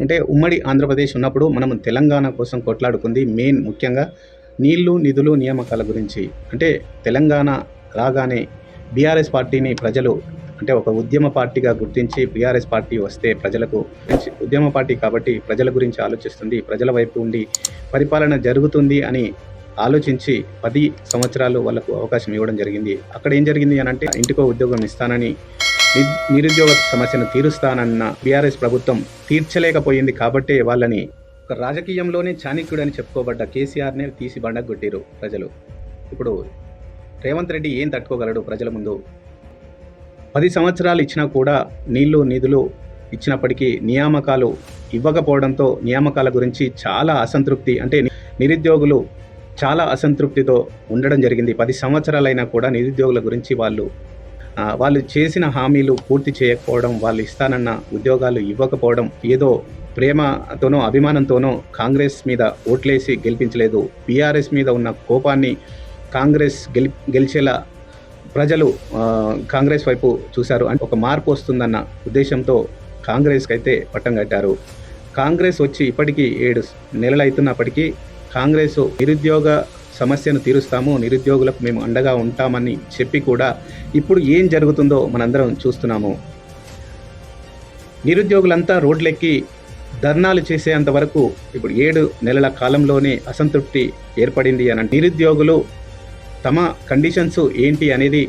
అంటే ఉమ్మడి ఆంధ్రప్రదేశ్ ఉన్నప్పుడు మనం తెలంగాణ కోసం కొట్లాడుకుంది మెయిన్ ముఖ్యంగా నీళ్ళు నిధులు నియామకాల గురించి. అంటే తెలంగాణ రాగానే బీఆర్ఎస్ పార్టీని ప్రజలు అంటే ఒక ఉద్యమ పార్టీగా గుర్తించి బీఆర్ఎస్ పార్టీ వస్తే ప్రజలకు ఉద్యమ పార్టీ కాబట్టి ప్రజల గురించి ఆలోచిస్తుంది ప్రజల వైపు ఉండి పరిపాలన జరుగుతుంది అని ఆలోచించి పది సంవత్సరాలు వాళ్ళకు అవకాశం ఇవ్వడం జరిగింది. అక్కడ ఏం జరిగింది అని అంటే ఇంటికో ఉద్యోగం ఇస్తానని నిరుద్యోగ సమస్యను తీరుస్తానన్న బీఆర్ఎస్ ప్రభుత్వం తీర్చలేకపోయింది కాబట్టే వాళ్ళని ఒక రాజకీయంలోనే చాణక్యుడని చెప్పుకోబడ్డ కేసీఆర్నే తీసి బండగొట్టిరు ప్రజలు. ఇప్పుడు రేవంత్ రెడ్డి ఏం తట్టుకోగలడు ప్రజల ముందు? పది సంవత్సరాలు ఇచ్చినా కూడా నీళ్ళు నిధులు ఇచ్చినప్పటికీ నియామకాలు ఇవ్వకపోవడంతో నియామకాల గురించి చాలా అసంతృప్తి అంటే నిరుద్యోగులు చాలా అసంతృప్తితో ఉండడం జరిగింది. పది సంవత్సరాలైనా కూడా నిరుద్యోగుల గురించి వాళ్ళు వాళ్ళు చేసిన హామీలు పూర్తి చేయకపోవడం వాళ్ళు ఇస్తానన్న ఉద్యోగాలు ఇవ్వకపోవడం ఏదో ప్రేమతోనో అభిమానంతోనో కాంగ్రెస్ మీద ఓట్లేసి గెలిపించలేదు. బీఆర్ఎస్ మీద ఉన్న కోపాన్ని కాంగ్రెస్ గెలి గెలిచేలా ప్రజలు కాంగ్రెస్ వైపు చూశారు. అంటే ఒక మార్పు వస్తుందన్న ఉద్దేశంతో కాంగ్రెస్కి అయితే పట్టం కట్టారు. కాంగ్రెస్ వచ్చి ఇప్పటికీ ఏడు నెలలు అవుతున్నప్పటికీ కాంగ్రెస్ నిరుద్యోగ సమస్యను తీరుస్తాము నిరుద్యోగులకు మేము అండగా ఉంటామని చెప్పి కూడా ఇప్పుడు ఏం జరుగుతుందో మనందరం చూస్తున్నాము. నిరుద్యోగులంతా రోడ్లెక్కి ధర్నాలు చేసేంత వరకు ఇప్పుడు ఏడు నెలల కాలంలోనే అసంతృప్తి ఏర్పడింది అని నిరుద్యోగులు తమ కండిషన్స్ ఏంటి అనేది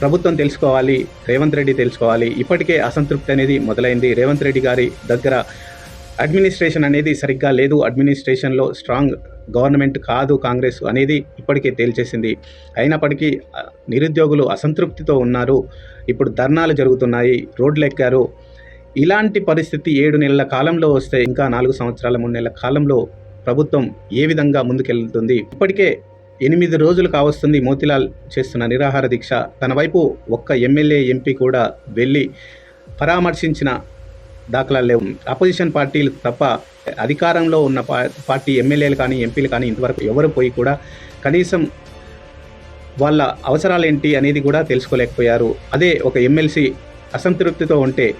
ప్రభుత్వం తెలుసుకోవాలి రేవంత్ రెడ్డి తెలుసుకోవాలి. ఇప్పటికే అసంతృప్తి అనేది మొదలైంది. రేవంత్ రెడ్డి గారి దగ్గర అడ్మినిస్ట్రేషన్ అనేది సరిగ్గా లేదు. అడ్మినిస్ట్రేషన్లో స్ట్రాంగ్ గవర్నమెంట్ కాదు కాంగ్రెస్ అనేది ఇప్పటికే తేల్చేసింది. అయినప్పటికీ నిరుద్యోగులు అసంతృప్తితో ఉన్నారు. ఇప్పుడు ధర్నాలు జరుగుతున్నాయి రోడ్లు ఎక్కారు. ఇలాంటి పరిస్థితి ఏడు నెలల కాలంలో వస్తే ఇంకా నాలుగు సంవత్సరాల మూడు నెలల కాలంలో ప్రభుత్వం ఏ విధంగా ముందుకెళ్తుంది? ఇప్పటికే ఎనిమిది రోజులు కావస్తుంది మోతిలాల్ చేస్తున్న నిరాహార దీక్ష. తన వైపు ఒక్క ఎమ్మెల్యే ఎంపీ కూడా వెళ్ళి పరామర్శించిన దాఖలాలు లేవు. అపోజిషన్ పార్టీలు తప్ప అధికారంలో ఉన్న పార్టీ ఎమ్మెల్యేలు కానీ ఎంపీలు కానీ ఇంతవరకు ఎవరు పోయి కూడా కనీసం వాళ్ళ అవసరాలు ఏంటి అనేది కూడా తెలుసుకోలేకపోయారు. అదే ఒక ఎమ్మెల్సీ అసంతృప్తితో ఉంటే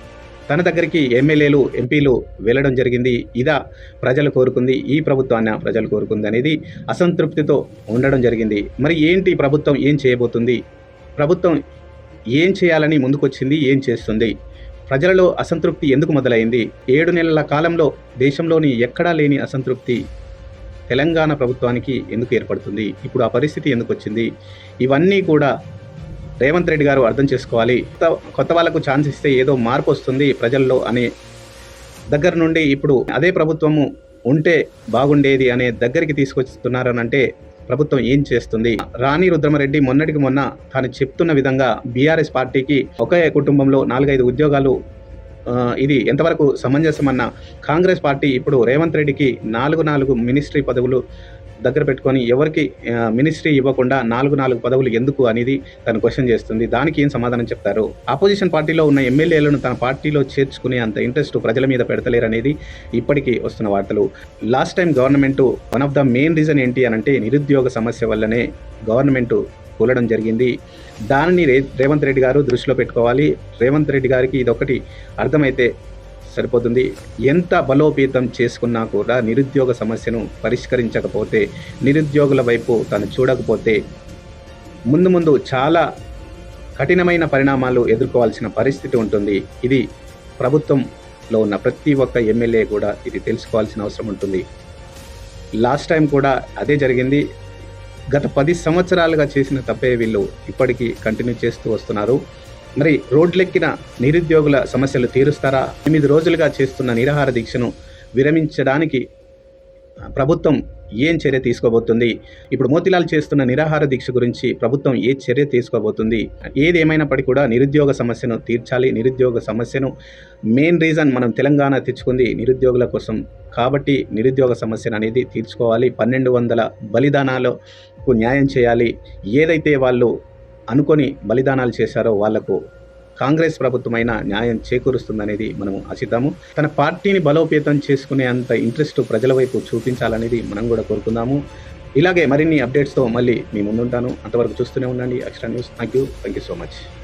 తన దగ్గరికి ఎమ్మెల్యేలు ఎంపీలు వెళ్ళడం జరిగింది. ఇదా ప్రజలు కోరుకుంది. ఈ ప్రభుత్వాన్ని ప్రజలు కోరుకుంది అనేది అసంతృప్తితో ఉండడం జరిగింది. మరి ఏంటి ప్రభుత్వం ఏం చేయబోతుంది? ప్రభుత్వం ఏం చేయాలని ముందుకొచ్చింది ఏం చేస్తుంది? ప్రజలలో అసంతృప్తి ఎందుకు మొదలైంది? ఏడు నెలల కాలంలో దేశంలోని ఎక్కడా లేని అసంతృప్తి తెలంగాణ ప్రభుత్వానికి ఎందుకు ఏర్పడుతుంది? ఇప్పుడు ఆ పరిస్థితి ఎందుకు వచ్చింది? ఇవన్నీ కూడా రేవంత్ రెడ్డి గారు అర్థం చేసుకోవాలి. కొత్త కొత్త వాళ్ళకు ఛాన్స్ ఇస్తే ఏదో మార్పు వస్తుంది ప్రజల్లో అనే దగ్గర నుండి ఇప్పుడు అదే ప్రభుత్వము ఉంటే బాగుండేది అనే దగ్గరికి తీసుకొస్తున్నారనంటే ప్రభుత్వం ఏం చేస్తుంది? రాణి రుద్రమరెడ్డి మొన్నటికి మొన్న తాను చెప్తున్న విధంగా బీఆర్ఎస్ పార్టీకి ఒకే కుటుంబంలో నాలుగైదు ఉద్యోగాలు ఇది ఎంతవరకు సమంజసమన్న కాంగ్రెస్ పార్టీ ఇప్పుడు రేవంత్ రెడ్డికి నాలుగు నాలుగు మినిస్ట్రీ పదవులు దగ్గర పెట్టుకొని ఎవరికి మినిస్ట్రీ ఇవ్వకుండా నాలుగు నాలుగు పదవులు ఎందుకు అనేది తను క్వశ్చన్ చేస్తుంది. దానికి ఏం సమాధానం చెప్తారు? ఆపోజిషన్ పార్టీలో ఉన్న ఎమ్మెల్యేలను తన పార్టీలో చేర్చుకునే అంత ఇంట్రెస్ట్ ప్రజల మీద పెడతలేరు అనేది ఇప్పటికీ వస్తున్న వార్తలు. Last time government one of the main reason ఏంటి అని అంటే నిరుద్యోగ సమస్య వల్లనే గవర్నమెంట్ కూలడం జరిగింది. దానిని రే రేవంత్ రెడ్డి గారు దృష్టిలో పెట్టుకోవాలి. రేవంత్ రెడ్డి గారికి ఇదొకటి అర్థమైతే సరిపోతుంది. ఎంత బలోపేతం చేసుకున్నా కూడా నిరుద్యోగ సమస్యను పరిష్కరించకపోతే నిరుద్యోగుల వైపు తను చూడకపోతే ముందు ముందు చాలా కఠినమైన పరిణామాలు ఎదుర్కోవాల్సిన పరిస్థితి ఉంటుంది. ఇది ప్రభుత్వంలో ఉన్న ప్రతి ఒక్క ఎమ్మెల్యే కూడా ఇది తెలుసుకోవాల్సిన అవసరం ఉంటుంది. లాస్ట్ టైం కూడా అదే జరిగింది. గత పది సంవత్సరాలుగా చేసిన తప్పే వీళ్ళు ఇప్పటికీ కంటిన్యూ చేస్తూ వస్తున్నారు. మరి రోడ్లెక్కిన నిరుద్యోగుల సమస్యలు తీరుస్తారా? ఎనిమిది రోజులుగా చేస్తున్న నిరాహార దీక్షను విరమించడానికి ప్రభుత్వం ఏం చర్య తీసుకోబోతుంది? ఇప్పుడు మోతిలాల్ చేస్తున్న నిరాహార దీక్ష గురించి ప్రభుత్వం ఏ చర్య తీసుకోబోతుంది? ఏది ఏమైనప్పటికీ కూడా నిరుద్యోగ సమస్యను తీర్చాలి. నిరుద్యోగ సమస్యను మెయిన్ రీజన్ మనం తెలంగాణ తెచ్చుకుంది నిరుద్యోగుల కోసం. కాబట్టి నిరుద్యోగ సమస్యను అనేది తీర్చుకోవాలి. పన్నెండు వందల బలిదానాలకు న్యాయం చేయాలి. ఏదైతే వాళ్ళు అనుకొని బలిదానాలు చేశారో వాళ్ళకు కాంగ్రెస్ ప్రభుత్వమైన న్యాయం చేకూరుస్తుందనేది మనము ఆశిద్దాము. తన పార్టీని బలోపేతం చేసుకునే అంత ఇంట్రెస్ట్ ప్రజల వైపు చూపించాలనేది మనం కూడా కోరుకుందాము. ఇలాగే మరిన్ని అప్డేట్స్తో మళ్ళీ మీ ముందుంటాను. అంతవరకు చూస్తూనే ఉండండి. Extra news. Thank you thank you so much.